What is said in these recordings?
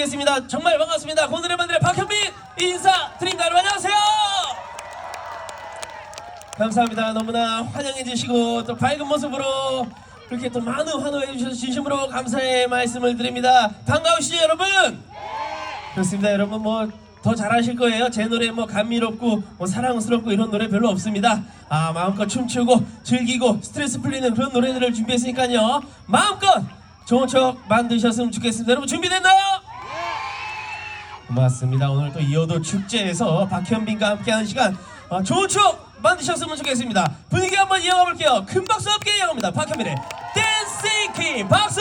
인사드리겠습니다. 정말 반갑습니다. 오늘의 만들의 박현빈 인사드립니다. 여러분 안녕하세요. 감사합니다. 너무나 환영해 주시고 또 밝은 모습으로 그렇게 또 많은 환호해 주셔서 진심으로 감사의 말씀을 드립니다. 반가우시죠 여러분? 그렇습니다. 여러분 뭐 더 잘하실 거예요. 제 노래 뭐 감미롭고 뭐 사랑스럽고 이런 노래 별로 없습니다. 아 마음껏 춤추고 즐기고 스트레스 풀리는 그런 노래들을 준비했으니까요. 마음껏 좋은 추억 만드셨으면 좋겠습니다. 여러분 준비됐나요? 고맙습니다. 오늘 또 이어도 축제에서 박현빈과 함께하는 시간 아, 좋은 추억 만드셨으면 좋겠습니다. 분위기 한번 이어가 볼게요. 큰 박수 함께 이어갑니다. 박현빈의 댄싱 퀸 박수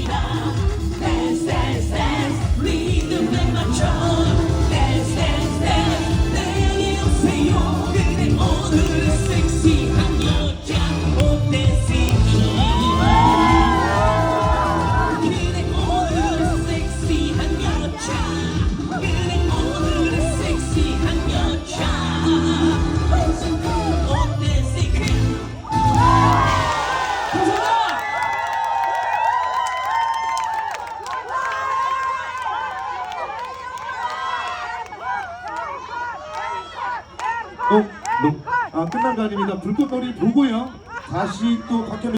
춤 노, 아, 끝난 거 아닙니까? 불꽃놀이 보고요. 다시 또 박현